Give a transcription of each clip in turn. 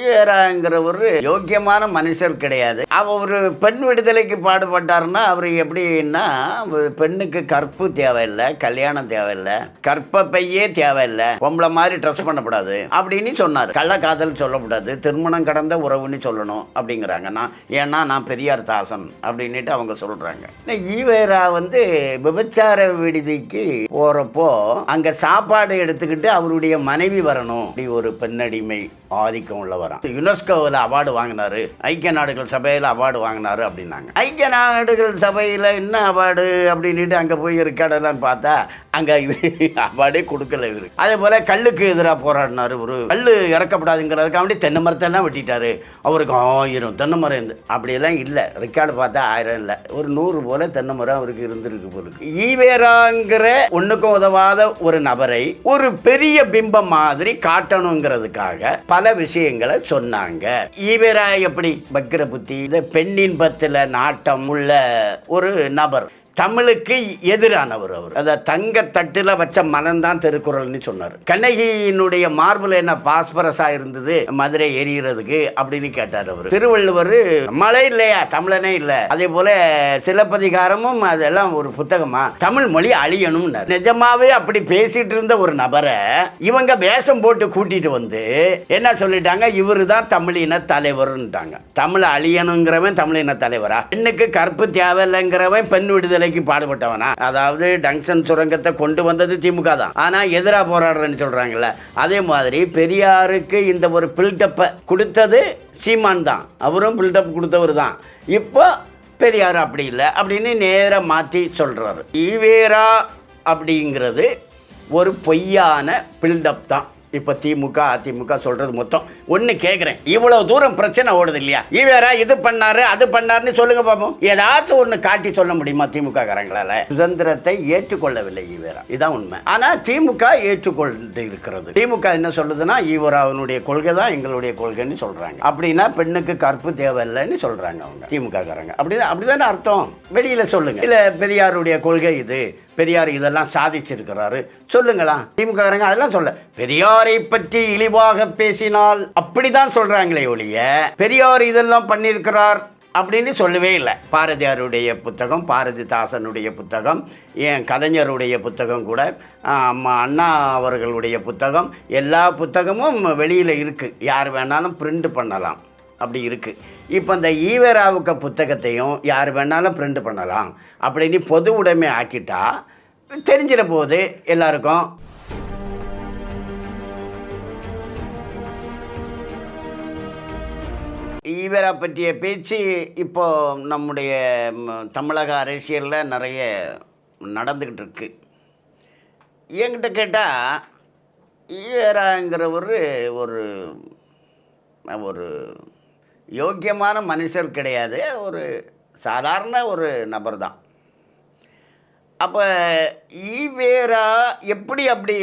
ஈவேராங்கிற ஒரு யோக்கியமான மனுஷர் கிடையாது. அவர் பெண் விடுதலைக்கு பாடுபட்டாருன்னா அவர் எப்படின்னா பெண்ணுக்கு கற்பு தேவையில்லை கல்யாணம் தேவையில்லை கற்ப பையே தேவையில்லை பொம்பளை மாதிரி ட்ரெஸ் பண்ணக்கூடாது அப்படின்னு சொன்னார். கள்ளக்காதல் சொல்லக்கூடாது திருமணம் கடந்த உறவுன்னு சொல்லணும் அப்படிங்கிறாங்க. நான் ஏன்னா நான் பெரியார் தாசன் அப்படின்னுட்டு அவங்க சொல்கிறாங்க ஈவேரா வந்து விபச்சார விடுதிக்கு போறப்போ அங்கே சாப்பாடு எடுத்துக்கிட்டு அவருடைய மனைவி வரணும். அப்படி ஒரு பெண்ணடிமை ஆதிக்கம் உள்ளவர். வரான். யுனெஸ்கோவில் அவார்டு வாங்கினாரு. ஐக்கிய நாடுகள் சபையில் அவார்டு வாங்கினாரு அப்படின்னாங்க. ஐக்கிய நாடுகள் சபையில் என்ன அவார்டு அப்படின்ட்டு அங்கே போய் இருக்காடெல்லாம் பார்த்தா அங்கே அவார்டே கொடுக்கல இவரு. அதே போல் கல்லுக்கு எதிராக போராடினார் ஒரு கல் இறக்கப்படாதுங்கிறதுக்காண்டி தென்னை மரத்தெல்லாம் வெட்டிட்டாரு. அவருக்கு ஆயிரம் தென்னை மரம் இருந்து அப்படியெல்லாம் இல்லை. ரெக்கார்டு பார்த்தா ஆயிரம் இல்லை. ஒரு நூறு போல தென்னை மரம் அவருக்கு இருந்திருக்கு போலுக்கு ஈவேராங்கிற ஒன்றுக்கும் உதவாத ஒரு நபரை ஒரு பெரிய பிம்பம் மாதிரி காட்டணுங்கிறதுக்காக பல விஷயங்களை சொன்னாங்க. இவரா எப்படி? பக்கிர புத்தி இந்த பெண்ணின் பத்துல நாட்டம் உள்ள ஒரு நபர். தமிழுக்கு எதிரானவர் அவர். அந்த தங்க தட்டுல வச்ச மனம்தான் திருக்குறள்னு சொன்னார். கண்ணகியினுடைய மார்பில் என்ன பாஸ்பரஸா இருந்தது? மதுரை எரியறதுக்கு அப்படின்னு கேட்டார் அவர். திருவள்ளுவர் மழை இல்லையா? தமிழனே இல்லை. அதே போல சிலப்பதிகாரமும் அதெல்லாம் ஒரு புத்தகமா? தமிழ் மொழி அழியணும்னு நிஜமாவே அப்படி பேசிட்டு இருந்த ஒரு நபரை இவங்க வேஷம் போட்டு கூட்டிட்டு வந்து என்ன சொல்லிட்டாங்க? இவரு தான் தமிழின தலைவர்ன்ட்டாங்க. தமிழ் அழியணுங்கிறவன் தமிழின தலைவரா? பெண்ணுக்கு கற்பு தேவையில்லைங்கிறவன் பெண் விடுதலைக்கு பாடுபட்டவனா? அதாவது டங்ஷன் சுரங்கத்தை கொண்டு வந்தது திமுக தான். ஆனால் எதிராக போராடுறேன்னு சொல்கிறாங்கல்ல அதே மாதிரி பெரியாருக்கு இந்த ஒரு பில்டப்பை கொடுத்தது சீமான் தான். அவரும் பில்டப் கொடுத்தவர் தான். இப்போ பெரியார் அப்படி இல்லை அப்படின்னு நேராக மாற்றி சொல்கிறாரு ஈவேரா அப்படிங்கிறது ஒரு பொய்யான பில்டப் தான். இப்போ திமுக அதிமுக சொல்கிறது மொத்தம். ஒன்று கேட்குறேன் இவ்வளோ தூரம் பிரச்சனை ஓடுது இல்லையா? ஈவேரா இது பண்ணாரு அது பண்ணாருன்னு சொல்லுங்கள் பார்ப்போம் ஏதாச்சும் ஒன்று காட்டி சொல்ல முடியுமா திமுக காரங்களால் சுதந்திரத்தை ஏற்றுக்கொள்ளவில்லை ஈவேரா இதான் உண்மை. ஆனால் திமுக ஏற்றுக்கொண்டு இருக்கிறது. திமுக என்ன சொல்லுதுன்னா ஈவேராவினுடைய கொள்கை தான் எங்களுடைய கொள்கைன்னு சொல்கிறாங்க அப்படின்னா பெண்ணுக்கு கற்பு தேவையில்லைன்னு சொல்கிறாங்க அவங்க திமுக காரங்க அப்படிதான் அப்படிதானே அர்த்தம்? வெளியில் சொல்லுங்கள் இல்லை பெரியாருடைய கொள்கை இது. பெரியார் இதெல்லாம் சாதிச்சிருக்கிறாரு. சொல்லுங்களேன் திமுக அதெல்லாம் சொல்ல. பெரியாரை பற்றி இழிவாக பேசினால் அப்படிதான் சொல்றாங்களே ஒழிய பெரியார் இதெல்லாம் பண்ணியிருக்கிறார் அப்படின்னு சொல்லவே இல்லை. பாரதியாருடைய புத்தகம் பாரதிதாசனுடைய புத்தகம் என் கலைஞருடைய புத்தகம் கூட அண்ணா அவர்களுடைய புத்தகம் எல்லா புத்தகமும் வெளியில் இருக்குது யார் வேணாலும் பிரிண்ட் பண்ணலாம். அப்படி இருக்குது இப்போ இந்த ஈவேராவுக்க புத்தகத்தையும் யார் வேணாலும் பிரிண்ட் பண்ணலாம். அப்படின்னு பொது உடைமை ஆக்கிட்டா தெரிஞ்சிட போகுது எல்லாருக்கும். ஈவேரா பற்றிய பேச்சு இப்போ நம்முடைய தமிழக அரசியலில் நிறைய நடந்துக்கிட்டு இருக்கு. என்கிட்ட கேட்டால் ஈவேராங்கிறவர் ஒரு ஒரு யோக்கியமான மனுஷர் கிடையாது. ஒரு சாதாரண ஒரு நபர் தான் அப்போ ஈவேரா எப்படி அப்படி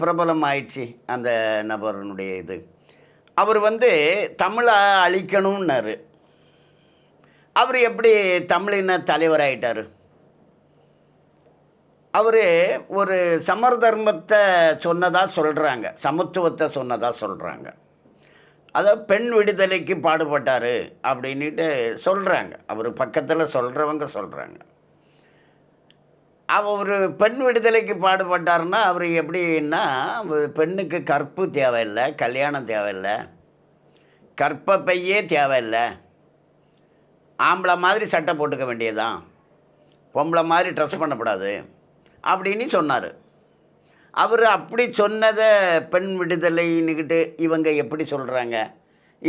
பிரபலம் ஆயிடுச்சு அந்த நபருடைய இது? அவர் வந்து தமிழை அழிக்கணும்னாரு. அவர் எப்படி தமிழின தலைவராயிட்டார்? அவர் ஒரு சமர் தர்மத்தை சொன்னதாக சொல்கிறாங்க சமத்துவத்தை சொன்னதாக சொல்கிறாங்க அதாவது பெண் விடுதலைக்கு பாடுபட்டார் அப்படின்ட்டு சொல்கிறாங்க அவர் பக்கத்தில் சொல்கிறவங்க சொல்கிறாங்க அவர் பெண் விடுதலைக்கு பாடுபட்டாருன்னா அவர் எப்படின்னா பெண்ணுக்கு கற்பு தேவையில்லை கல்யாணம் தேவையில்லை கற்பப்பையே தேவையில்லை. ஆம்பளை மாதிரி சட்டை போட்டுக்க வேண்டியதுதான். பொம்பளை மாதிரி ட்ரெஸ் பண்ணக்கூடாது அப்படின்னு சொன்னார். அவர் அப்படி சொன்னதை பெண் விடுதலைன்னுக்கிட்டு இவங்க எப்படி சொல்கிறாங்க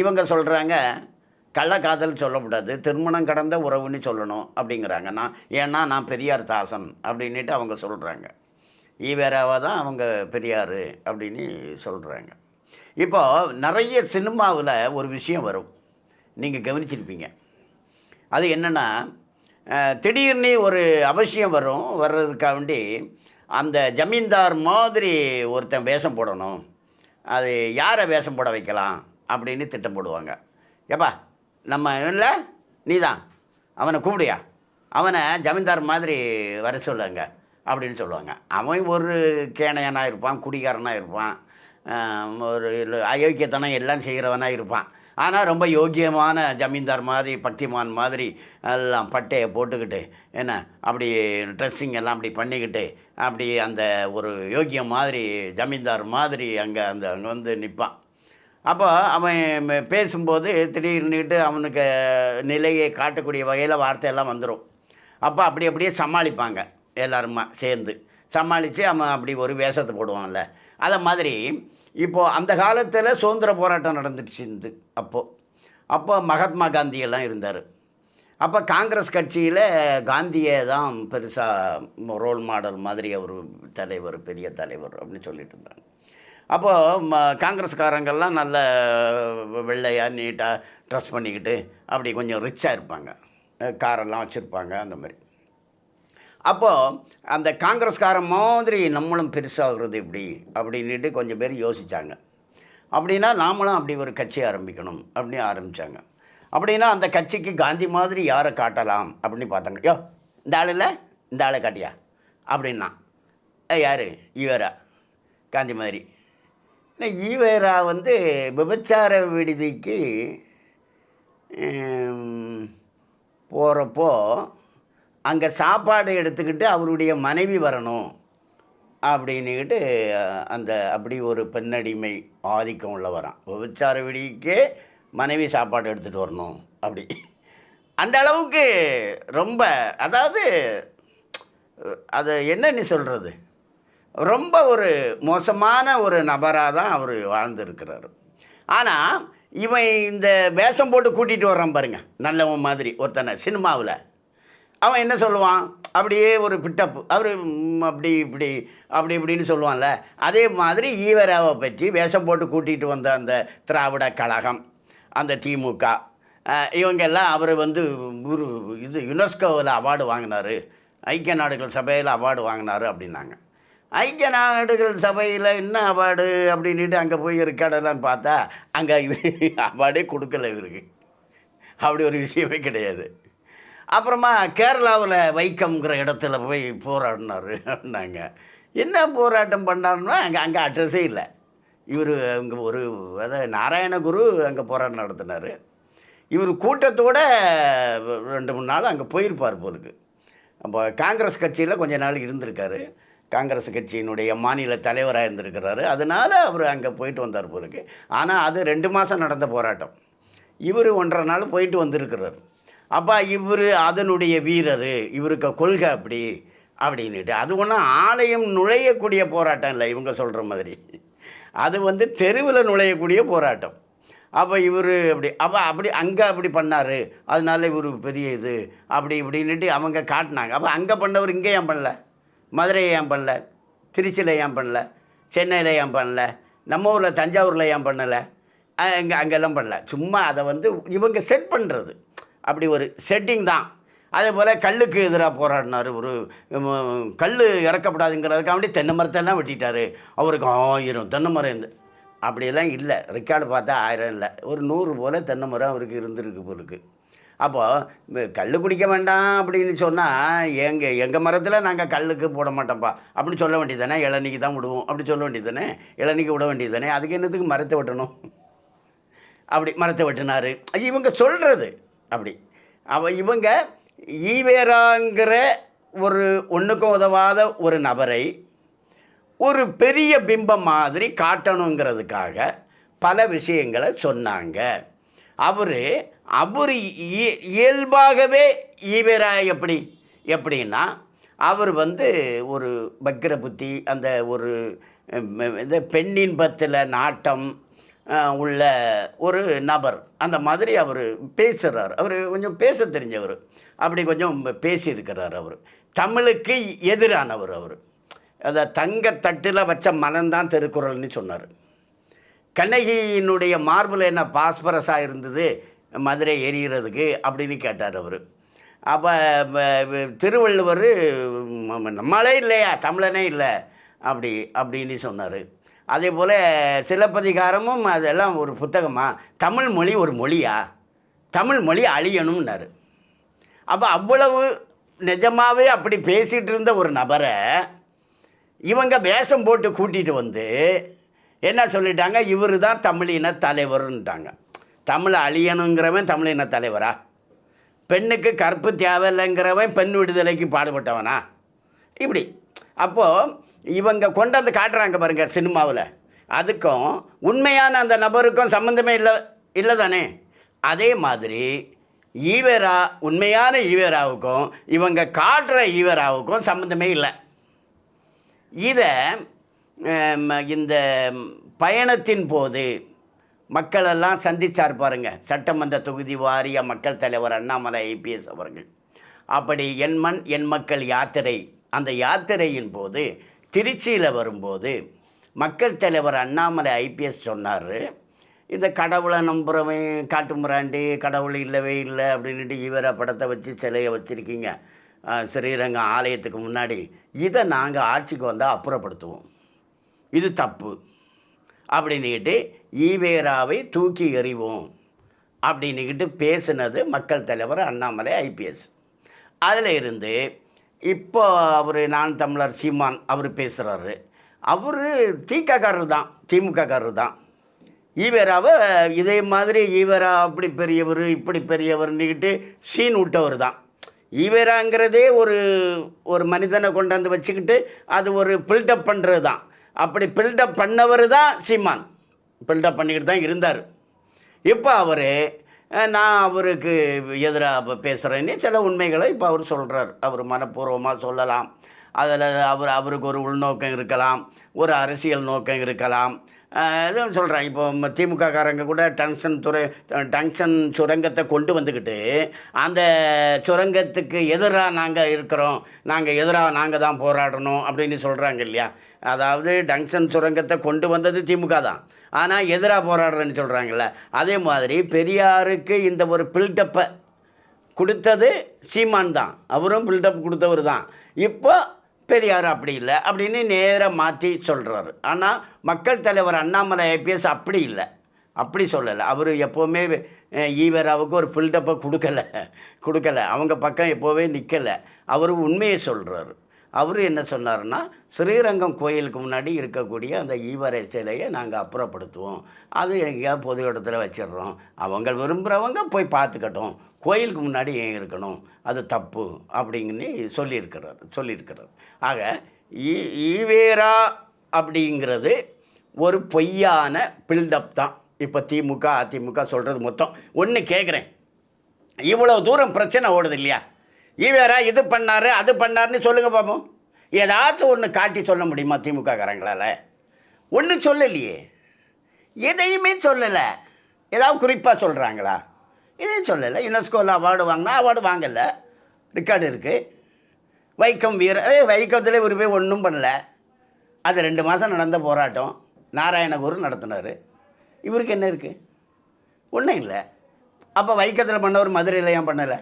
இவங்க சொல்கிறாங்க கள்ளக்காதல் சொல்லக்கூடாது திருமணம் கடந்த உறவுன்னு சொல்லணும் அப்படிங்கிறாங்க. நான் ஏன்னா நான் பெரியார் தாசன் அப்படின்ட்டு அவங்க சொல்கிறாங்க ஈவேராவாக தான் அவங்க பெரியார் அப்படின்னு சொல்கிறாங்க இப்போ நிறைய சினிமாவில் ஒரு விஷயம் வரும். நீங்கள் கவனிச்சிருப்பீங்க. அது என்னென்னா திடீர்னு ஒரு அவசியம் வரும் வர்றதுக்காக வேண்டி அந்த ஜமீன்தார் மாதிரி ஒருத்தன் வேஷம் போடணும். அது யாரை வேஷம் போட வைக்கலாம் அப்படின்னு திட்டம் போடுவாங்க. ஏப்பா நம்ம இல்லை? நீ தான் அவனை கூப்பிடியா? அவனை ஜமீன்தார் மாதிரி வர சொல்லுங்க அப்படின்னு சொல்லுவாங்க. அவன் ஒரு கேணையனாக இருப்பான் குடிகாரனாக இருப்பான் ஒரு அயோக்கியத்தனம் எல்லாம் செய்கிறவனாக இருப்பான். ஆனால் ரொம்ப யோக்கியமான ஜமீன்தார் மாதிரி பக்திமான் மாதிரி எல்லாம் பட்டையை போட்டுக்கிட்டு என்ன அப்படி ட்ரெஸ்ஸிங் எல்லாம் அப்படி பண்ணிக்கிட்டு அப்படி அந்த ஒரு யோக்கியம் மாதிரி ஜமீன்தார் மாதிரி அங்கே அந்த அங்கே வந்து நிற்பான் அப்போ அவன் பேசும்போது திடீர்னுட்டு அவனுக்கு நிலையை காட்டக்கூடிய வகையில் வார்த்தையெல்லாம் வந்துடும் அப்போ அப்படி அப்படியே சமாளிப்பாங்க எல்லாருமா சேர்ந்து. சமாளித்து அவன் அப்படி ஒரு வேஷத்தை போடுவான்ல. அதை மாதிரி இப்போது அந்த காலத்தில் சுதந்திர போராட்டம் நடந்துடுச்சு இருந்து அப்போது அப்போ மகாத்மா காந்தியெல்லாம் இருந்தார். அப்போ காங்கிரஸ் கட்சியில் காந்தியை தான் பெருசாக ரோல் மாடல் மாதிரி ஒரு தலைவர் பெரிய தலைவர் அப்படின்னு சொல்லிட்டு இருந்தாங்க. அப்போது ம காங்கிரஸ்காரங்கெல்லாம் நல்ல வெள்ளையாக நீட்டாக ட்ரெஸ் பண்ணிக்கிட்டு அப்படி கொஞ்சம் ரிச்சாக இருப்பாங்க. காரெல்லாம் வச்சுருப்பாங்க அந்த மாதிரி. அப்போது அந்த காங்கிரஸ்காரன் மாதிரி நம்மளும் பெருசாகிறது இப்படி அப்படின்ட்டு கொஞ்சம் பேர் யோசித்தாங்க அப்படின்னா நாமளும் அப்படி ஒரு கட்சி ஆரம்பிக்கணும் அப்படின்னு ஆரம்பித்தாங்க அப்படின்னா அந்த கட்சிக்கு காந்தி மாதிரி யாரை காட்டலாம் அப்படின்னு பார்த்தாங்க. யோ இந்த ஆளில் இந்த ஆளை காட்டியா? அப்படின்னா யார்? ஈவேரா. காந்தி மாதிரி. ஈவேரா வந்து விபச்சார விடுதிக்கு போகிறப்போ அங்கே சாப்பாடு எடுத்துக்கிட்டு அவருடைய மனைவி வரணும் அப்படின்னுக்கிட்டு அந்த அப்படி ஒரு பெண்ணடிமை ஆதிக்கம் உள்ள வரான் விபச்சார விடிக்கே மனைவி சாப்பாடு எடுத்துகிட்டு வரணும் அப்படி. அந்த அளவுக்கு ரொம்ப அதாவது அது என்னன்னு சொல்கிறது ரொம்ப ஒரு மோசமான ஒரு நபராக தான் அவர் வாழ்ந்துருக்கிறார். ஆனால் இவன் இந்த வேஷம் போட்டு கூட்டிகிட்டு வர்றான் பாருங்கள் நல்லவன் மாதிரி ஒருத்தனை சினிமாவில். அவன் என்ன சொல்லுவான்? அப்படியே ஒரு பிட்டப்பு அவர் அப்படி இப்படி அப்படி இப்படின்னு சொல்லுவான்ல. அதே மாதிரி ஈவராவை பற்றி வேஷம் போட்டு கூட்டிகிட்டு வந்த அந்த திராவிட கழகம் அந்த திமுக இவங்கெல்லாம் இவங்க எல்லாம் அவர் வந்து ஒரு இது யுனெஸ்கோவில் அவார்டு வாங்கினார். ஐக்கிய நாடுகள் சபையில் அவார்டு வாங்கினார் அப்படின்னாங்க. ஐக்கிய நாடுகள் சபையில் என்ன அவார்டு அப்படின்ட்டு அங்கே போய் இருக்காடெல்லாம் பார்த்தா அங்கே அவார்டே கொடுக்கல இவருக்கு. அப்படி ஒரு விஷயமே கிடையாது. அப்புறமா கேரளாவில் வைக்கம்ங்கிற இடத்துல போய் போராடினார் அப்படின்னாங்க என்ன போராட்டம் பண்ணாருன்னா அங்கே அங்கே அட்ரஸே இல்லை. இவர் அங்கே ஒரு அதாவது நாராயணகுரு அங்கே போராட்டம் நடத்தினார். இவர் கூட்டத்தோட ரெண்டு மூணு நாள் அங்கே போயிருப்பார் போலுக்கு. அப்போ காங்கிரஸ் கட்சியில் கொஞ்ச நாள் இருந்திருக்காரு. காங்கிரஸ் கட்சியினுடைய மாநில தலைவராக இருந்திருக்கிறாரு. அதனால் அவர் அங்கே போயிட்டு வந்தார் போலுக்கு. ஆனால் அது ரெண்டு மாதம் நடந்த போராட்டம். இவர் ஒன்றரை நாள் போயிட்டு வந்திருக்கிறார். அப்போ இவர் அதனுடைய வீரர் இவருக்கு கொள்கை அப்படி அப்படின்னுட்டு. அது ஒன்றும் ஆலயம் நுழையக்கூடிய போராட்டம் இல்லை இவங்க சொல்கிற மாதிரி. அது வந்து தெருவில் நுழையக்கூடிய போராட்டம். அப்போ இவர் அப்படி அப்போ அப்படி அங்கே அப்படி பண்ணார். அதனால இவர் பெரிய இது அப்படி இப்படின்னுட்டு அவங்க காட்டினாங்க. அப்போ அங்கே பண்ணவர் இங்கே ஏன் பண்ணல? மதுரையை ஏன் பண்ணல? திருச்சியில் ஏன் பண்ணல? சென்னையில் ஏன் பண்ணல? நம்ம ஊரில் தஞ்சாவூரில் ஏன் பண்ணலை? அங்கே அங்கெல்லாம் பண்ணல. சும்மா அதை வந்து இவங்க செட் பண்ணுறது அப்படி ஒரு செட்டிங் தான். அதே போல் கல்லுக்கு எதிராக போராடினார் ஒரு கல் இறக்கப்படாதுங்கிறதுக்காண்டி தென்னை மரத்தெல்லாம் வெட்டிட்டாரு. அவருக்கு ஆயிரம் தென்னை மரம் இருந்து அப்படியெல்லாம் இல்லை. ரெக்கார்டு பார்த்தா ஆயிரம் இல்லை. ஒரு நூறு போல் தென்னை மரம் அவருக்கு இருந்திருக்கு போலுக்கு. அப்போது கல் குடிக்க வேண்டாம் அப்படின்னு சொன்னால் எங்கள் எங்கள் மரத்தில் நாங்கள் கல்லுக்கு போட மாட்டோம்ப்பா அப்படின்னு சொல்ல வேண்டியது தானே இளநிக்கு தான் விடுவோம். அப்படி சொல்ல வேண்டியது தானே இளநிக்கு விட வேண்டியது தானே அதுக்கு என்னத்துக்கு மரத்தை வெட்டணும்? அப்படி மரத்தை வெட்டினார். இவங்க சொல்கிறது அப்படி. அவ இவங்க ஈவேராங்கிற ஒரு ஒன்றுக்கும் உதவாத ஒரு நபரை ஒரு பெரிய பிம்பம் மாதிரி காட்டணுங்கிறதுக்காக பல விஷயங்களை சொன்னாங்க. அவர் அவர் இயல்பாகவே ஈவேரா எப்படி? எப்படின்னா அவர் வந்து ஒரு பக்கிர புத்தி அந்த ஒரு ம், இந்த பெண்ணின்பத்தில் நாட்டம் உள்ள ஒரு நபர். அந்த மாதிரி அவர் பேசுகிறார் அவர் கொஞ்சம் பேச தெரிஞ்சவர். அப்படி கொஞ்சம் பேசியிருக்கிறார் அவர். தமிழுக்கு எதிரானவர் அவர். அதை தங்கத்தட்டில் வச்ச மனம்தான் திருக்குறள்னு சொன்னார். கண்ணகியினுடைய மார்பில் என்ன பாஸ்பரஸாக இருந்தது? மதுரை எரிகிறதுக்கு அப்படின்னு கேட்டார் அவர். அப்போ திருவள்ளுவர் நம்மளே இல்லையா? தமிழனே இல்லை. அப்படி அப்படின்னு சொன்னார். அதே போல் சிலப்பதிகாரமும் அதெல்லாம் ஒரு புத்தகமாக தமிழ் மொழி ஒரு மொழியா? தமிழ் மொழி அழியணும்னாரு. அப்போ அவ்வளவு நிஜமாகவே அப்படி பேசிகிட்டு இருந்த ஒரு நபரை இவங்க வேஷம் போட்டு கூட்டிகிட்டு வந்து என்ன சொல்லிட்டாங்க? இவர் தான் தமிழின தலைவர்ன்ட்டாங்க. தமிழ் அழியணுங்கிறவன் தமிழின தலைவரா? பெண்ணுக்கு கற்பு தேவையில்லைங்கிறவன் பெண் விடுதலைக்கு பாடுபட்டவனா? இப்படி. அப்போது இவங்க கொண்டாந்து காட்டுறாங்க பாருங்க சினிமாவில். அதுக்கும் உண்மையான அந்த நபருக்கும் சம்மந்தமே இல்லை இல்லை தானே அதே மாதிரி ஈவேரா உண்மையான ஈவேராவுக்கும் இவங்க காட்டுற ஈவேராவுக்கும் சம்மந்தமே இல்லை. இதை இந்த பயணத்தின் போது மக்களெல்லாம் சந்திச்சார் பாருங்க. சட்டமன்ற தொகுதி வாரிய மக்கள் தலைவர் அண்ணாமலை ஐபிஎஸ் அவர்கள். அப்படி என் மண் என் மக்கள் யாத்திரை அந்த யாத்திரையின் போது திருச்சியில் வரும்போது மக்கள் தலைவர் அண்ணாமலை ஐபிஎஸ் சொன்னார். இந்த கடவுளை நம்புகிறவன் காட்டு முறாண்டி கடவுள் இல்லவே இல்லை அப்படின்ட்டு இவரை படத்தை வச்சு சிலையை வச்சுருக்கீங்க. ஸ்ரீரங்கம் ஆலயத்துக்கு முன்னாடி. இதை நாங்கள் ஆட்சிக்கு வந்தால் அப்புறப்படுத்துவோம். இது தப்பு. அப்படின்னுக்கிட்டு ஈவேராவை தூக்கி எறிவோம். அப்படின்னுக்கிட்டு பேசினது மக்கள் தலைவர் அண்ணாமலை ஐபிஎஸ் அதில் இருந்து இப்போ அவர் நான் தமிழர் சீமான் அவர் பேசுகிறாரு அவர் திகாக்காரர் தான் திமுககாரர் தான் ஈவேராவை இதே மாதிரி ஈவேரா அப்படி பெரியவர் இப்படி பெரியவர்னுக்கிட்டு சீன் விட்டவர் தான் ஈவேராங்கிறதே ஒரு ஒரு மனிதனை கொண்டாந்து வச்சுக்கிட்டு அது ஒரு பில்டப் பண்ணுறது தான் அப்படி பில்டப் பண்ணவர் தான் சீமான். பில்டப் பண்ணிக்கிட்டு தான் இருந்தார். இப்போ அவர் நான் அவருக்கு எதிராக பேசுகிறேன்னு சில உண்மைகளை இப்போ அவர் சொல்கிறார் அவர் மனப்பூர்வமாக சொல்லலாம். அதில் அவர் அவருக்கு ஒரு உள்நோக்கம் இருக்கலாம் ஒரு அரசியல் நோக்கம் இருக்கலாம். எதுவும் சொல்கிறேன் இப்போ திமுககாரங்க கூட டங்ஷன் துறை டங்ஷன் சுரங்கத்தை கொண்டு வந்துக்கிட்டு அந்த சுரங்கத்துக்கு எதிராக நாங்கள் இருக்கிறோம். நாங்கள் எதிராக நாங்கள் தான் போராடணும் அப்படின்னு சொல்கிறாங்க இல்லையா? அதாவது டங்ஷன் சுரங்கத்தை கொண்டு வந்தது திமுக தான். ஆனால் எதிராக போராடுறேன்னு சொல்கிறாங்கல்ல அதே மாதிரி பெரியாருக்கு இந்த ஒரு பில்டப்பை கொடுத்தது சீமான் தான். அவரும் பில்டப் கொடுத்தவர் தான். இப்போ பெரியார் அப்படி இல்லை அப்படின்னு நேராக மாற்றி சொல்கிறாரு ஆனால் மக்கள் தலைவர் அண்ணாமலை ஐபிஎஸ் அப்படி இல்லை. அப்படி சொல்லலை. அவர் எப்போவுமே ஈவராவுக்கு ஒரு பில்டப்பை கொடுக்கல. கொடுக்கல. அவங்க பக்கம் எப்போவே நிற்கலை அவர் உண்மையை சொல்கிறாரு அவர் என்ன சொன்னார்னா ஸ்ரீரங்கம் கோயிலுக்கு முன்னாடி இருக்கக்கூடிய அந்த ஈவரை சிலையை நாங்கள் அப்புறப்படுத்துவோம். அது எங்கேயாவது பொது இடத்துல வச்சிடுறோம். அவங்க விரும்புகிறவங்க போய் பார்த்துக்கட்டும். கோயிலுக்கு முன்னாடி ஏன் இருக்கணும்? அது தப்பு அப்படிங்கன்னு சொல்லியிருக்கிறார் சொல்லியிருக்கிறார். ஆக ஈவேரா அப்படிங்கிறது ஒரு பொய்யான பில்டப் தான். இப்போ திமுக அதிமுக சொல்கிறது மொத்தம். ஒன்று கேட்குறேன் இவ்வளோ தூரம் பிரச்சனை ஓடுது இல்லையா? ஈவேரா இது பண்ணாரு அது பண்ணார்னு சொல்லுங்கள் பாப்போம். ஏதாச்சும் ஒன்று காட்டி சொல்ல முடியுமா திமுககாரங்களால்? ஒன்றும் சொல்லலையே. எதையுமே சொல்லலை. ஏதாவது குறிப்பாக சொல்கிறாங்களா எதையும் சொல்லலை. யுனெஸ்கோவில் அவார்டு வாங்கினா அவார்டு வாங்கலை. ரெக்கார்டு இருக்குது வைக்கம் வீர வைக்கத்தில் ஒரு போய் ஒன்றும் பண்ணல. அது ரெண்டு மாதம் நடந்த போராட்டம். நாராயணகுரு நடத்தினார். இவருக்கு என்ன இருக்குது ஒன்றும் இல்லை. அப்போ வைக்கத்தில் பண்ணவர் மதுரையில் ஏன் பண்ணலை.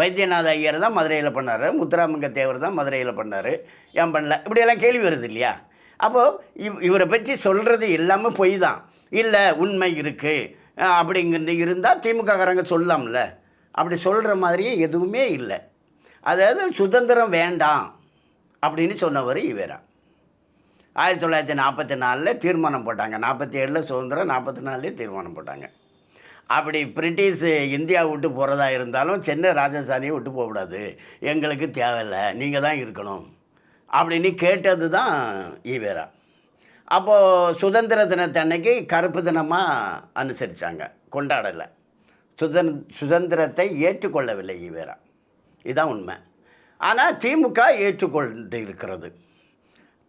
வைத்தியநாத ஐயர் தான் மதுரையில் பண்ணார் முத்துராமங்க தேவர் தான் மதுரையில் பண்ணார். ஏன் பண்ணல? இப்படியெல்லாம் கேள்வி வருது இல்லையா? அப்போது இவ் இவரை பற்றி சொல்கிறது எல்லாமே பொய் தான். இல்லை உண்மை இருக்குது அப்படிங்கிறது இருந்தால் திமுககாரங்க சொல்லலாம்ல அப்படி சொல்கிற மாதிரியே எதுவுமே இல்லை. அதாவது சுதந்திரம் வேண்டாம் அப்படின்னு சொன்னவர் இவரா. ஆயிரத்தி தொள்ளாயிரத்தி நாற்பத்தி நாலில் தீர்மானம் போட்டாங்க. நாற்பத்தி ஏழில் சுதந்திரம் நாற்பத்தி நாலுலேயே தீர்மானம் போட்டாங்க. அப்படி பிரிட்டிஷ் இந்தியா விட்டு போகிறதா இருந்தாலும் சென்னை ராஜஸ்தானியை விட்டு போகக்கூடாது. எங்களுக்கு தேவையில்லை. நீங்கள் தான் இருக்கணும். அப்படின்னு கேட்டது தான் ஈவேரா. அப்போது சுதந்திர தினத்தன்னைக்கு கருப்பு தினமாக அனுசரித்தாங்க கொண்டாடலை. சுதந் சுதந்திரத்தை ஏற்றுக்கொள்ளவில்லை ஈவேரா. இதுதான் உண்மை. ஆனால் திமுக ஏற்றுக்கொண்டு இருக்கிறது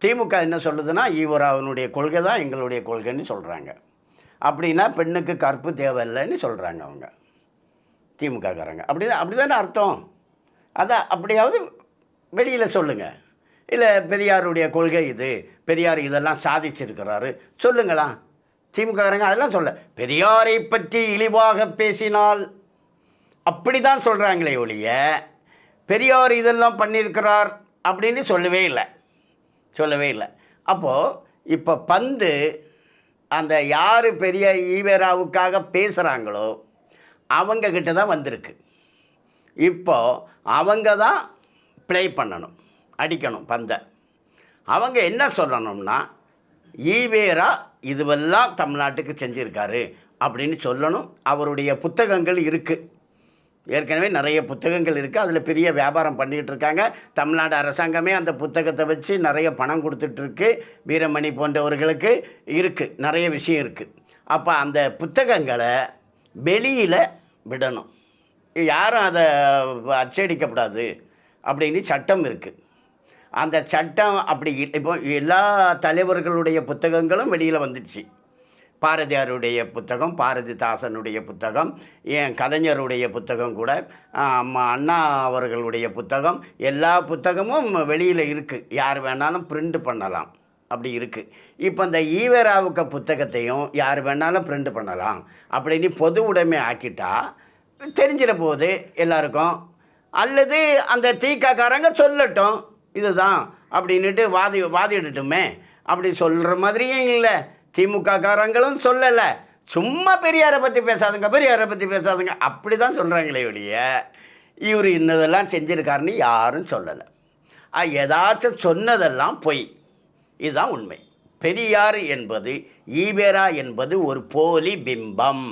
திமுக என்ன சொல்லுதுன்னா ஈவராவனுடைய கொள்கை தான் எங்களுடைய கொள்கைன்னு சொல்கிறாங்க அப்படின்னா பெண்ணுக்கு கற்பு தேவையில்லைன்னு சொல்கிறாங்க அவங்க. திமுகக்காரங்க அப்படி தான் அப்படி தானே அர்த்தம்? அதான் அப்படியாவது வெளியில் சொல்லுங்கள் இல்லை பெரியாருடைய கொள்கை இது பெரியார் இதெல்லாம் சாதிச்சிருக்கிறாரு சொல்லுங்களா? திமுககாரங்க அதெல்லாம் சொல்ல பெரியாரை பற்றி இழிவாக பேசினால் அப்படி தான் சொல்கிறாங்களே ஒழிய பெரியார் இதெல்லாம் பண்ணியிருக்கிறார் அப்படின்னு சொல்லவே இல்லை. சொல்லவே இல்லை. அப்போது இப்போ பந்து அந்த யார் பெரிய ஈவேராவுக்காக பேசுகிறாங்களோ அவங்கக்கிட்ட தான் வந்திருக்கு. இப்போ அவங்க தான் ப்ளே பண்ணணும் அடிக்கணும் பந்தை. அவங்க என்ன சொல்லணும்னா ஈவேரா இதுவெல்லாம் தமிழ்நாட்டுக்கு செஞ்சுருக்காரு அப்படின்னு சொல்லணும். அவருடைய புத்தகங்கள் இருக்குது ஏற்கனவே நிறைய புத்தகங்கள் இருக்குது அதில் பெரிய வியாபாரம் பண்ணிக்கிட்டு இருக்காங்க. தமிழ்நாடு அரசாங்கமே அந்த புத்தகத்தை வச்சு நிறைய பணம் கொடுத்துட்ருக்கு வீரமணி போன்றவர்களுக்கு இருக்குது நிறைய விஷயம் இருக்குது அப்போ அந்த புத்தகங்களை வெளியில் விடணும். யாரும் அதை அச்சடிக்கப்படாது அப்படின்னு சட்டம் இருக்குது அந்த சட்டம் அப்படி இப்போ எல்லா தலைவர்களுடைய புத்தகங்களும் வெளியில் வந்துடுச்சு. பாரதியாருடைய புத்தகம் பாரதிதாசனுடைய புத்தகம் என் கலைஞருடைய புத்தகம் கூட அம்மா அண்ணா அவர்களுடைய புத்தகம் எல்லா புத்தகமும் வெளியில் இருக்குது யார் வேணாலும் பிரிண்ட் பண்ணலாம். அப்படி இருக்குது இப்போ இந்த ஈவராவுக்கு புத்தகத்தையும் யார் வேணாலும் பிரிண்ட் பண்ணலாம். அப்படின்னு பொது உடைமை ஆக்கிட்டா தெரிஞ்சிட போகுது எல்லாருக்கும் அல்லது அந்த தீக்காக்காரங்க சொல்லட்டும் இதுதான் அப்படின்ட்டு வாதி வாதிடட்டுமே. அப்படி சொல்கிற மாதிரியும் இல்லை. திமுக காரங்களும் சொல்லலை. சும்மா பெரியாரை பற்றி பேசாதுங்க பெரியாரை பற்றி பேசாதுங்க. அப்படி தான் சொல்கிறாங்களே ஒழிய இவர் இன்னதெல்லாம் செஞ்சுருக்காருன்னு யாரும் சொல்லலை. ஏதாச்சும் சொன்னதெல்லாம் பொய். இதுதான் உண்மை. பெரியார் என்பது ஈவேரா என்பது ஒரு போலி பிம்பம்.